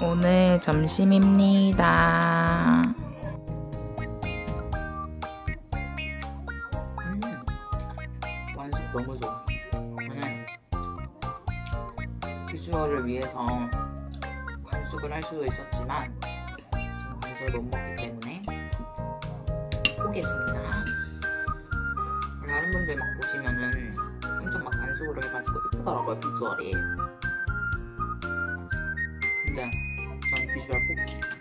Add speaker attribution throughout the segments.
Speaker 1: 오늘 점심입니다. 음, 완숙 너무 좋아. 비주얼을 위해서 반숙을 할 수도 있었지만 반숙을 못 먹기 때문에 포기했습니다. 다른 분들 막 보시면은 엄청 막 반숙으로 해가지고 이쁘더라고요 비주얼이. 근데 전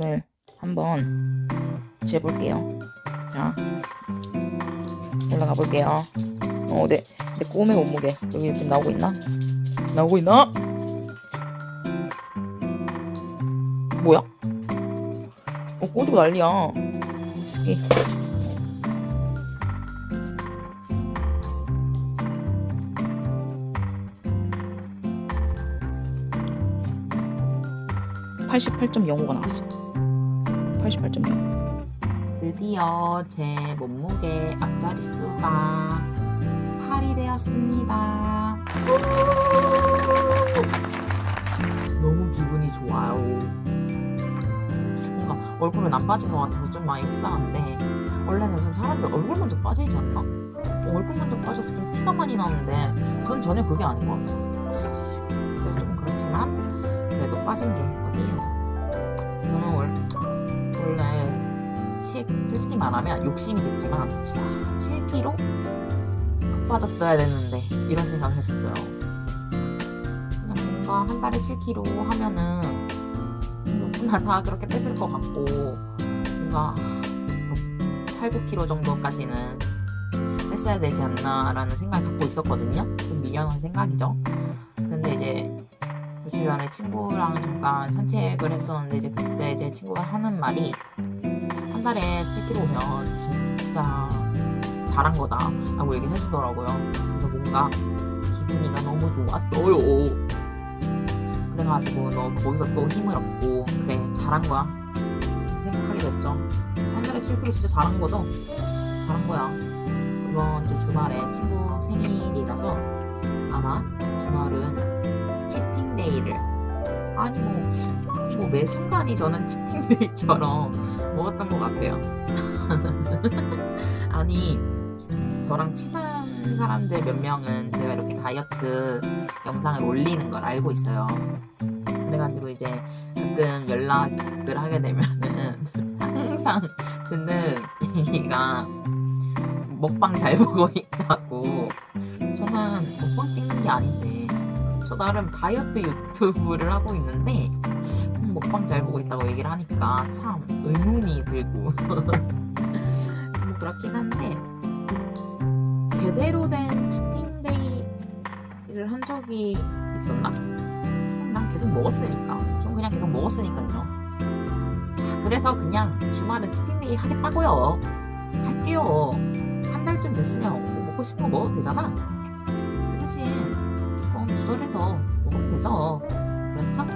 Speaker 1: 오늘 한번 재볼게요. 자, 올라가 볼게요. 어, 내, 내 꿈의 몸무게 여기 이렇게 나오고 있나? 나오고 있나? 뭐야? 어, 꼬지고 난리야. 이. (88.05가) 나왔어. 88.0. 드디어 제 몸무게 앞자리 수가 8이 되었습니다. 너무 기분이 좋아요. 뭔가 얼굴은 안 빠진 것 같아서 좀 많이 불쌍한데 원래는 좀 사람들 얼굴 먼저 빠지지 않나? 어, 얼굴 먼저 빠져서 좀 티가 많이 나는데 전 전혀 그게 아닌 것 같아요. 그래서 조금 그렇지만 그래도 빠진 게 어디예요? 원래 7, 솔직히 말하면 욕심이 됐지만 7kg 더 빠졌어야 됐는데 이런 생각을 했었어요. 그냥 뭔가 한 달에 7kg 하면은 누구나 다 그렇게 뺐을 것 같고 뭔가 8, 9kg 정도까지는 뺐어야 되지 않나라는 생각을 갖고 있었거든요. 좀 미련한 생각이죠. 근데 이제 그 주변에 친구랑 잠깐 산책을 했었는데 이제 그때 이제 친구가 하는 말이 한 달에 7kg면 진짜 잘한 거다 라고 얘기를 해주더라고요. 그래서 뭔가 기분이가 너무 좋았어요. 그래가지고 너 거기서 또 힘을 얻고 그래 잘한 거야. 생각하게 됐죠. 한 달에 7kg 진짜 잘한 거죠? 잘한 거야. 이번 주 주말에 친구 생일이라서 아마 주말은 아니 뭐, 뭐 매 순간이 저는 치팅데이처럼 먹었던 것 같아요. 아니 저랑 친한 사람들 몇 명은 제가 이렇게 다이어트 영상을 올리는 걸 알고 있어요. 그래가지고 이제 가끔 연락을 하게 되면은 항상 듣는 얘기가 먹방 잘 보고 있다고 저는 먹방 찍는 게 아닌데 저 나름 다이어트 유튜브를 하고 있는데 음, 먹방 잘 보고 있다고 얘기를 하니까 참 의문이 들고. 뭐 그렇긴 한데 제대로 된 치팅데이를 한 적이 있었나? 난 계속 먹었으니까. 좀 그냥 계속 먹었으니까요. 아, 그래서 그냥 주말은 치팅데이 하겠다고요. 할게요. 한 달쯤 됐으면 뭐 먹고 싶은 거 먹어도 되잖아 조금 조절해서 먹으면 되죠 그렇죠?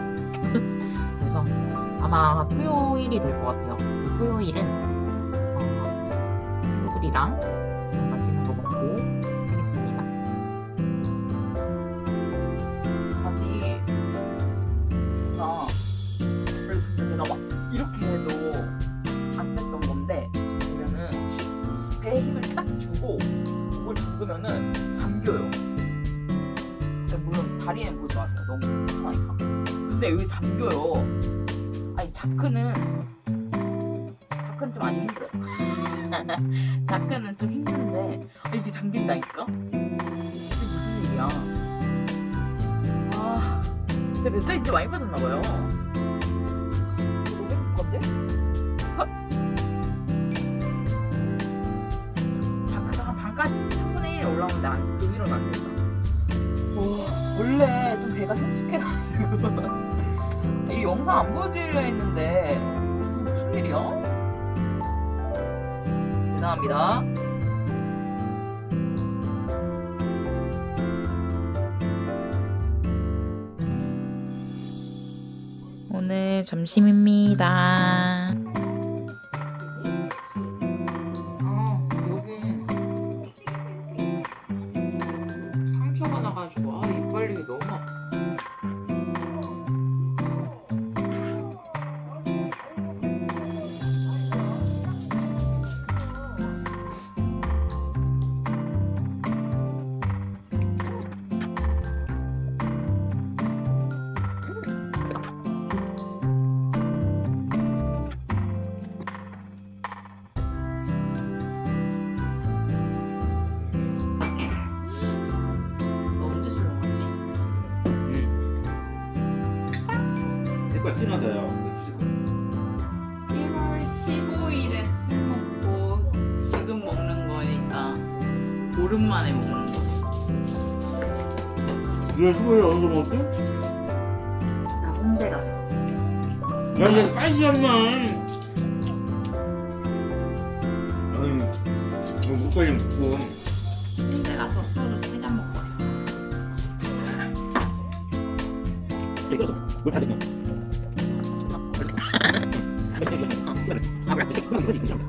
Speaker 1: 그래서 아마 토요일이 될 것 같아요. 토요일은 어, 친구들이랑 맛있는 거 먹고 하겠습니다. 아직 나 원래 진짜 제가 막 이렇게 해도 안 됐던 건데 지금 보면은 배에 힘을 딱 주고 목을 물론 다리에는 보지 마세요. 너무 불편하니까. 근데 여기 잠겨요. 아니 자크는 자크는 좀 아직 힘들어. 자크는 좀 힘든데 아, 이게 잠긴다니까? 이게 무슨 일이야? 아 근데 뱃살이 진짜 많이 빠졌나 봐요. 이거 왜 건데? 헛. 자크가 한 반까지 3분의 1 올라오는데 안, 그 위로는 안 원래 좀 배가 흉측해가지고. 이 영상 안 보여드리려 했는데, 무슨 일이야? 대단합니다. 오늘 점심입니다. 오랜만에 먹는 거.
Speaker 2: 이거 수고를 어느 정도 먹었지?
Speaker 1: 나 홍대 가서.
Speaker 2: 야, 빨리 하마. 아니, 뭐 물까지 먹고.
Speaker 1: 홍대 가서 소주 세 잔 먹고.
Speaker 2: 이거 물 타야
Speaker 1: 우리가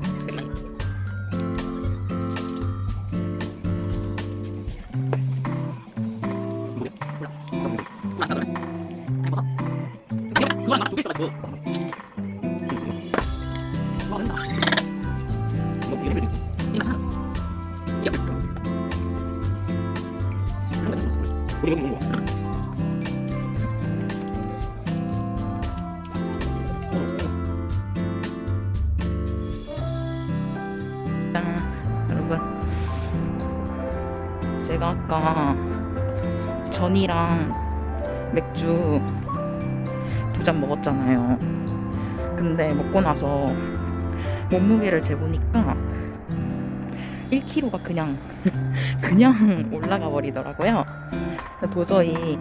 Speaker 1: 아까 전이랑 맥주 두 잔 먹었잖아요. 근데 먹고 나서 몸무게를 재보니까 1kg가 그냥 그냥 올라가 버리더라고요. 도저히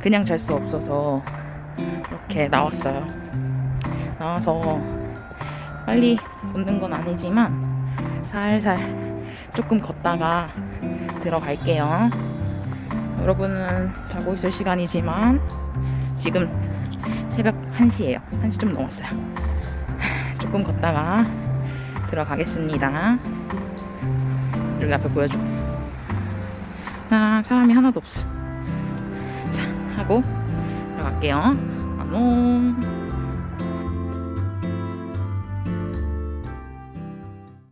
Speaker 1: 그냥 잘 수 없어서 이렇게 나왔어요. 나와서 빨리 걷는 건 아니지만 살살 조금 걷다가 들어갈게요. 여러분은 자고 있을 시간이지만 지금 새벽 1시예요. 1시 좀 넘었어요. 조금 걷다가 들어가겠습니다. 여기 앞에 보여줘. 아, 사람이 하나도 없어. 자, 하고 들어갈게요. 안녕.